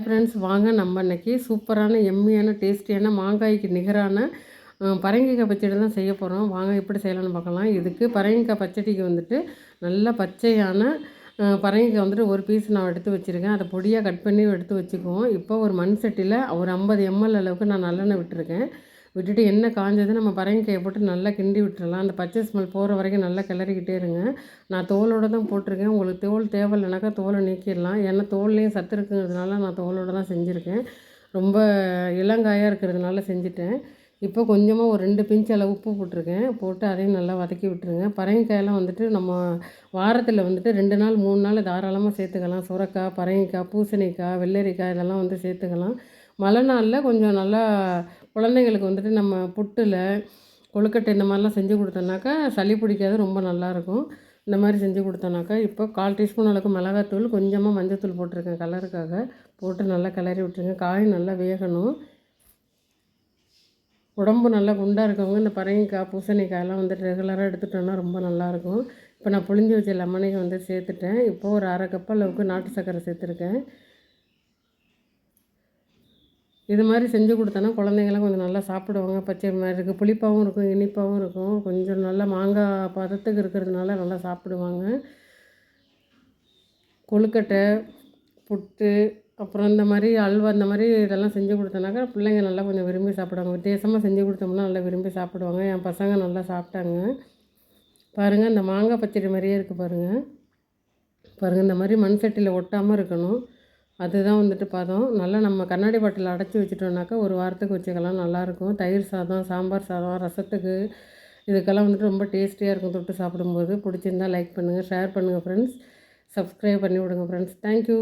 Friends வாங்க. நம்ம இன்னைக்கு சூப்பரான எம்மியான டேஸ்டியான மாங்காய்க்கு நிகரான பரங்கிக்காய் பச்சடி தான் செய்ய போகிறோம் வாங்க எப்படி செய்யலாம்னு பார்க்கலாம். இதுக்கு பரங்கிக்காய் பச்சடிக்கு வந்துட்டு நல்ல பச்சையான பரங்கிக்காய் வந்துட்டு ஒரு பீஸ் நான் எடுத்து வச்சுருக்கேன். அதை பொடியாக கட் பண்ணி எடுத்து வச்சுக்குவோம். இப்போ ஒரு மண் சட்டியில் ஒரு ஐம்பது எம்எல் அளவுக்கு நான் நல்லெண்ணெய் விட்டுருக்கேன். விட்டுட்டு எண்ணெய் காஞ்சது நம்ம பரங்கிக்காயை போட்டு நல்லா கிண்டி விட்டுறலாம். அந்த பச்சை ஸ்மெல் போகிற வரைக்கும் நல்லா கிளறிக்கிட்டே இருங்க. நான் தோலோடு தான் போட்டிருக்கேன். உங்களுக்கு தோல் தேவையில்லைனாக்கா தோலை நீக்கிடலாம். ஏன்னா தோல்லையும் சத்து இருக்குங்கிறதுனால நான் தோலோடு தான் செஞ்சுருக்கேன். ரொம்ப இளங்காயாக இருக்கிறதுனால செஞ்சுட்டேன். இப்போ கொஞ்சமாக ஒரு ரெண்டு பிஞ்ச் அளவு உப்பு போட்டிருக்கேன். போட்டு அதையும் நல்லா வதக்கி விட்டுருங்க. பரங்கிக்காயெல்லாம் வந்துட்டு நம்ம வாரத்தில் வந்துட்டு ரெண்டு நாள் மூணு நாள் தாராளமாக சேர்த்துக்கலாம். சுரக்காய் பரங்கிக்காய் பூசணிக்காய் வெள்ளரிக்காய் இதெல்லாம் வந்து சேர்த்துக்கலாம். மழை நாளில் கொஞ்சம் நல்லா குழந்தைங்களுக்கு வந்துட்டு நம்ம புட்டில் கொழுக்கட்டை இந்த மாதிரிலாம் செஞ்சு கொடுத்தோன்னாக்கா சளி பிடிக்காது ரொம்ப நல்லாயிருக்கும். இந்த மாதிரி செஞ்சு கொடுத்தோன்னாக்கா இப்போ கால் டீஸ்பூன் அளவுக்கு மிளகாத்தூள் கொஞ்சமாக மஞ்சத்தூள் போட்டிருக்கேன் கலருக்காக. போட்டு நல்லா கிளறி விட்டுருங்க. காய் நல்லா வேகணும். உடம்பு நல்லா குண்டாக இருக்கவங்க இந்த பரங்கிக்காய் பூசணிக்காயெல்லாம் வந்துட்டு ரெகுலராக எடுத்துட்டோன்னா ரொம்ப நல்லாயிருக்கும். இப்போ நான் புளிஞ்சு வச்ச லெமனையும் வந்து சேர்த்துட்டேன். இப்போது ஒரு அரை கப் அளவுக்கு நாட்டு சர்க்கரை சேர்த்துருக்கேன். இது மாதிரி செஞ்சு கொடுத்தோன்னா குழந்தைங்களாம் கொஞ்சம் நல்லா சாப்பிடுவாங்க. பச்சை மாதிரி இருக்குது புளிப்பாகவும் இருக்கும் இனிப்பாகவும் இருக்கும். கொஞ்சம் நல்லா மாங்காய் பதத்துக்கு இருக்கிறதுனால நல்லா சாப்பிடுவாங்க. கொழுக்கட்டை புட்டு அப்புறம் இந்த மாதிரி அல்வா இந்த மாதிரி இதெல்லாம் செஞ்சு கொடுத்தனாக்கா பிள்ளைங்க நல்லா கொஞ்சம் விரும்பி சாப்பிடுவாங்க. வித்தியாசமாக செஞ்சு கொடுத்தோம்னா நல்லா விரும்பி சாப்பிடுவாங்க. என் பசங்க நல்லா சாப்பிட்டாங்க. பாருங்கள் இந்த மாங்காய் பச்சடி மாதிரியே இருக்குது பாருங்கள் பாருங்கள் இந்த மாதிரி மண் சட்டியில் ஒட்டாமல் இருக்கணும். அதுதான் வந்துட்டு பதம். நல்லா நம்ம கண்ணாடி பாட்டில் அடைச்சி வச்சுட்டோம்னாக்கா ஒரு வாரத்துக்கு வச்சுக்கலாம். நல்லாயிருக்கும். தயிர் சாதம் சாம்பார் சாதம் ரசத்துக்கு இதுக்கெல்லாம் வந்துட்டு ரொம்ப டேஸ்டியாக இருக்கும் தொட்டு சாப்பிடும்போது. பிடிச்சிருந்தா லைக் பண்ணுங்கள் ஷேர் பண்ணுங்கள் ஃப்ரெண்ட்ஸ் சப்ஸ்கிரைப் பண்ணி விடுங்க ஃப்ரெண்ட்ஸ் தேங்க்யூ